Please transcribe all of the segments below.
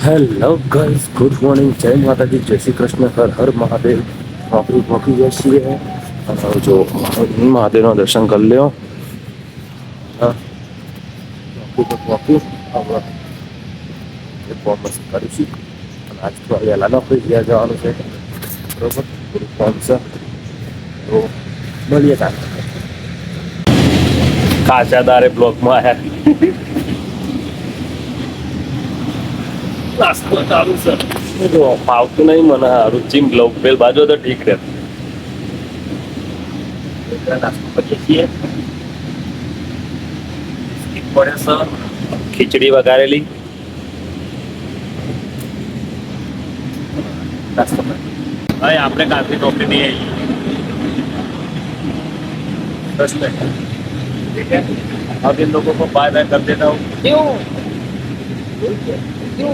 Hello guys good morning જય માતાજી જય શ્રી કૃષ્ણ હર હર મહાદેવ નોકરી પહોંચી ગયા છીએ અને હવે જો મહાદેવના દર્શન કરી લ્યો હા નોકરી પર પહોંચી હવે પરફોર્મન્સ કરીશું અને આજ તો વહેલા નોકરી ગયા જવાનું છે બરોબર ફોર્મ છે તો મળીએ તાર કાચા દારે બ્લોકમાં આવ્યા નાસ્તો ચાલુ છે જો ફાવતું નહીં મને સારું જીમ ગ્લવ પેલ બાજુ તો ઠીક રહે નાસ્તો કરીએ છીએ બિસ્કિટ પડે છે ખીચડી વઘારેલી નાસ્તો કરીએ હવે આપણે કાલથી નોકરી નહીં આવી દસ મિનિટ ठीक है अब इन लोगों को बाय बाय कर देता हूँ क्यों क्यों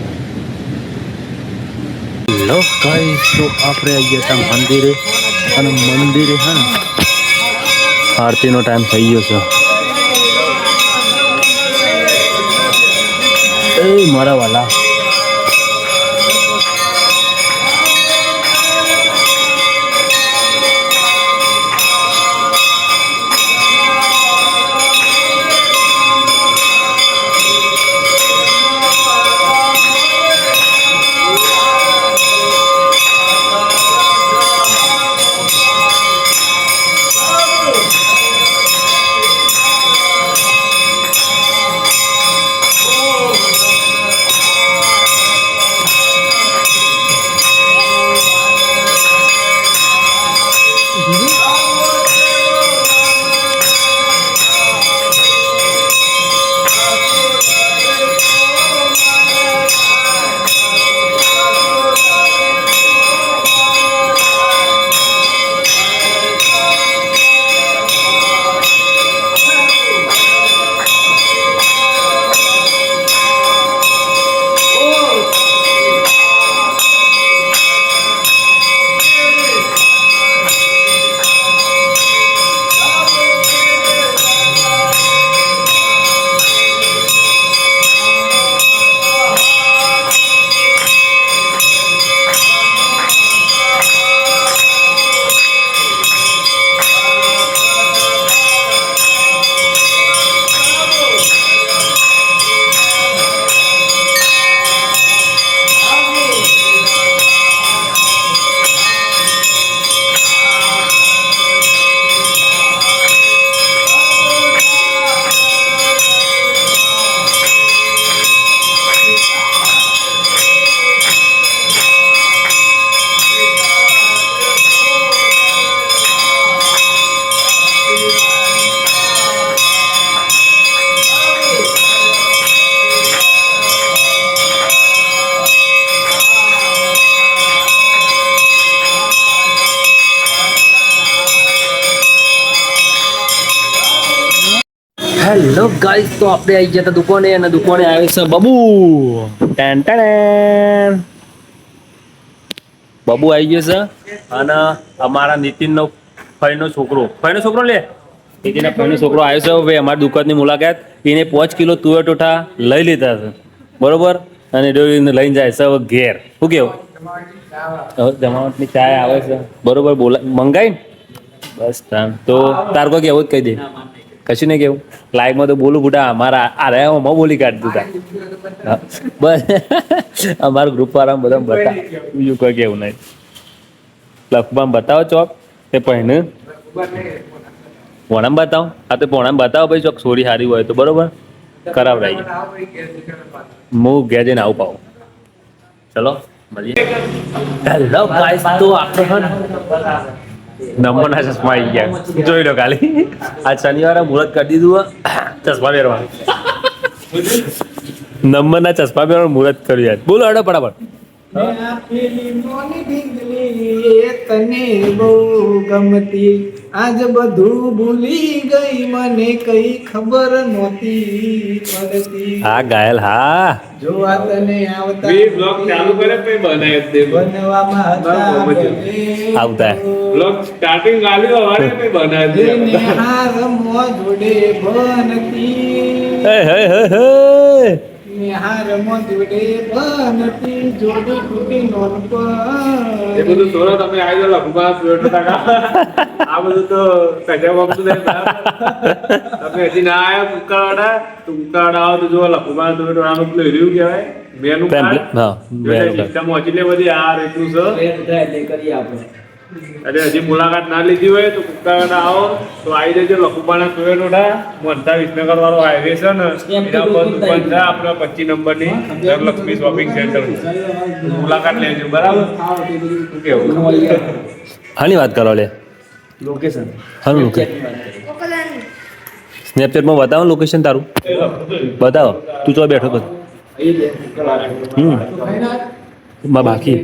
હેલો ગાઈસ તો આપણે આવી ગયા હતા મંદિરે અને મંદિરે હા આરતીનો ટાઈમ થઈ ગયો છે. એ મારા વાલા. હેલો ગાઈસ તો આપણે આવી ગયા દુકાને અને દુકાને આવે છે બબુ. Ten ten. બબુ આવી ગયો છે અને અમારા નીતિનનો ફઈનો છોકરો. ફઈનો છોકરો લે. નીતિનના ફઈનો છોકરો આવ્યો છે ભાઈ અમારી દુકાનની મુલાકાત. એને પાંચ કિલો તુવેર ટોઠા લઈ લીધા છે. બરોબર? અને લઈને જાય છે ઘેર. શું કેવું? જમાવટની ચાય આવે છે. બરોબર બોલા મંગાઈ બસ તો તાર કોઈ કેવું જ કહી દે. કશું નહીં કેવું? લાઈવમાં તો બોલું બુટા અમારા આ રહ્યા હું બોલી કાઢતું હતા બસ. અમારા ગ્રુપ વાળા બધા બતા. બીજું કોઈ કેવું નહીં. લખમાં બતાવો ચોક. તે પહેને. પોણામ બતાવો. આ તો પોણામ બતાવો ભાઈ ચોક. સોરી સારી હોય તો બરોબર. કરાવડાવીએ હું ઘેર જઈને આવું પાઉં. ચલો, મળીએ. હેલો ગાઈસ તો આપણે હે ને ચશ્મા આવી ગયા. જોઈ લો ખાલી. આજ શનિવારે મુહૂર્ત કરી દીધું. ચશ્મા પહેરવા નંબરના ચશ્મા પહેરવાનું મુહૂર્ત કર્યું યાર. બોલો હડો ફટાફટ. તને બહુ ગમતી. આજ બધું ભૂલી ગઈ મને કઈ ખબર નહોતી પડતી. હા ગાયલ હા. જોવા તને આવતા બે બ્લોગ ચાલુ કરે પે બનાય તે બનવામાં હતા આવતા. બ્લોગ સ્ટાર્ટિંગ ગાલ્યો હવારે પે બનાય દે નિહાર મો જોડે બનતી. હે હે હે હે. નિહાર મો જોડે બનતી. જોડી તૂટી નોન એ બધું સોરા તમે આવી જાઓ લખુમાં બેઠો ટકા આ બધું તો સજા તમે હજી ના આવ્યા કુકાવાડા તો આવો તો જો લખુમાં સુરત ટકાનું પેલું હીરું કહેવાય. મેનું. સિસ્ટમ લે બધી આ રીતનું છે. હજી મુલાકાત ના લીધી હોય તો કુકાવાડા આવો. તો આવી જજો લખુબાના સુરત ટોડા મોનતા વિસનગર વાળો હાઈવે છે ને એના પર દુકાન છે આપણે પચીસ નંબરની ધનલક્ષ્મી શોપિંગ સેન્ટર મુલાકાત લેજો બરાબર? કેવું હાની વાત કરો લે. લોકેશન હાનું લોકેશન સ્નેપચેટમાં બતાવો લોકેશન તારું. બતાવો. તું તો બેઠો બસ હમ. માં બાકી.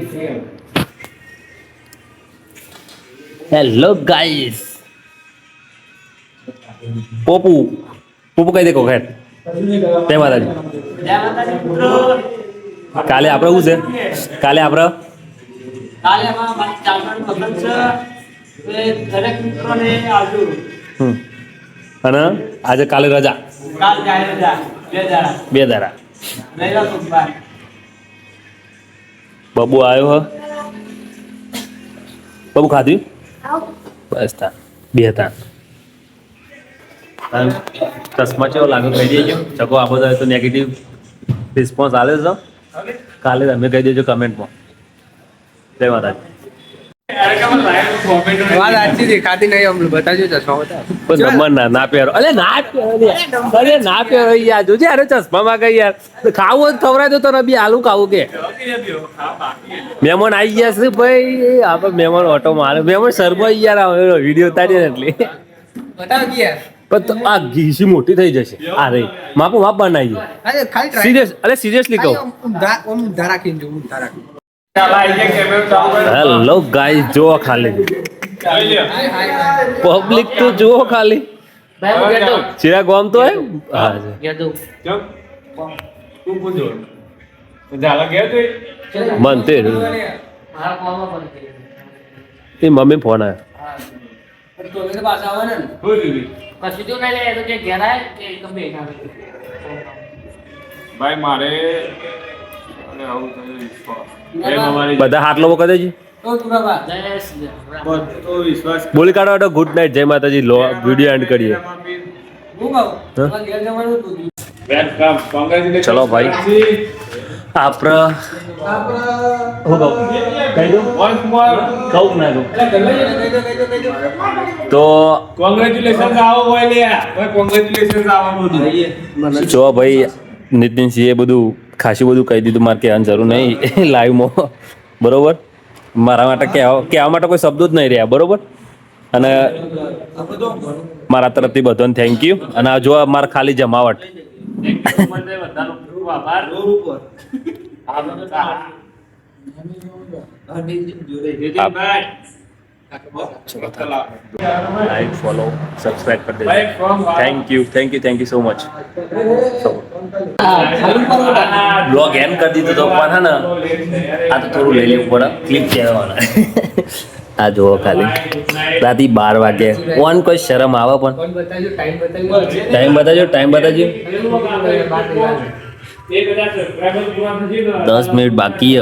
Hello guys પોપુ. પોપુ કઈ દે કોખેટ તે માતાજી. કાલે આપણે શું છે? કાલે આપણે કાલે દરેક મિત્રોને આવજો. હમ. અને આજે કાલે રજા. કાલ કાલે રજા. બે દાડા. બે દાડા. બબુ આવ્યો હ. બબુ ખાધ્યું બસ તા. બે તા અને ચશ્મા ચેવો લાગે કહી દેજો. ચકો આ બધા તો નેગેટિવ રિસ્પોન્સ આવે છે. કાલે તમે કહી દેજો કમેન્ટમાં જય માતાજી. દેખાતી નહીં અમને બતાવજો ચશ્મા બતાવો નંબર ના. ના પહેરો. અરે ના પહેરો અરે ના પહેરો યાર જોજે અરે ચશ્મા માં ગઈ યાર. ખાવું હોય તો તો તને બી આલુ ખાવું કે. મહેમાન આવી ગયા છે ભાઈ. આપણે મહેમાન ઓટો મારે મહેમાન સરભાઈ યાર આવે વીડિયો તારી ને એટલે. બતાવો યાર. પણ આ ઘીસી મોટી થઈ જશે. આ રે માપો માપ બનાવી અરે ખાલી સિરિયસ અરે સિરિયસલી કહું. ઊંધા રાખીને જો, ઊંધા રાખીને. હેલો ગાઈસ જુઓ ખાલી. પબ્લિક તો જુઓ ખાલી ચિરાગ ગોમ તો હે. તું તું મન તે એ મમ્મી ફોન આવ્યો તો તો તો. ભાઈ, મારે બધા હાથ લોકો કહે છે તો તુરાબા જય શ્રી રામ. બધો વિશ્વાસ બોલી કાઢો તો ગુડ નાઇટ જય માતાજી. લો વીડિયો એન્ડ કરીએ. ચલો ભાઈ. કહું? તો કોંગ્રેચ્યુલેશન આવો આવો જો ભાઈ નીતિનસિંહે બધું ખાસી બધું કહી દીધું મારે કહેવાની જરૂર નહીં. લાઈવમાં બરોબર? મારા માટે કહેવા કહેવા માટે કોઈ શબ્દો જ નહીં રહ્યા બરોબર? અને મારા તરફથી બધાને થેન્ક યુ અને આ જો મારે ખાલી જમાવટ. લાઈક ફોલો સબસ્ક્રાઇબ કરી દેજો thank you thank you thank you thank you so much blog એમ કરી દીધો તો પણ હે ને, આ તો થોડું લઈ લેવું પડે ક્લિપ કહેવાના. આ જુઓ ખાલી. રાતી બાર વાગે. ઓન કોઈ શરમ આવે પણ. ટાઈમ બતાજો ટાઈમ બતાજો દસ મિનિટ બાકી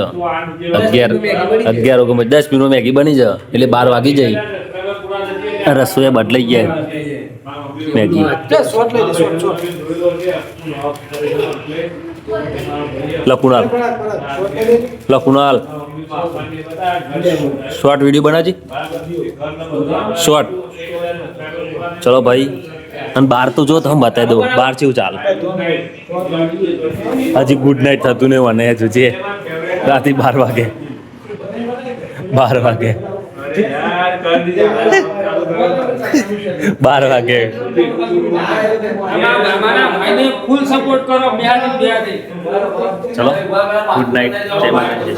અગિયાર અગિયાર ઓગણ દસ મિનિટ મેગી બની જાય એટલે બાર વાગી જાય. રસોઈ બદલાઈ ગયા મેગી. લખુણાલ લખુણાલ શોર્ટ વીડિયો બનાવજી શોર્ટ. ચલો ભાઈ અને બાર તો જો તમે બતાવી દો બાર ચેવું ચાલ. હજી ગુડ નાઇટ થતું ને મને હજુ જે. રાતે બાર વાગે. બાર વાગે. બાર વાગે. ફૂલ સપોર્ટ કરો ચલો ગુડ નાઇટ જય માતાજી.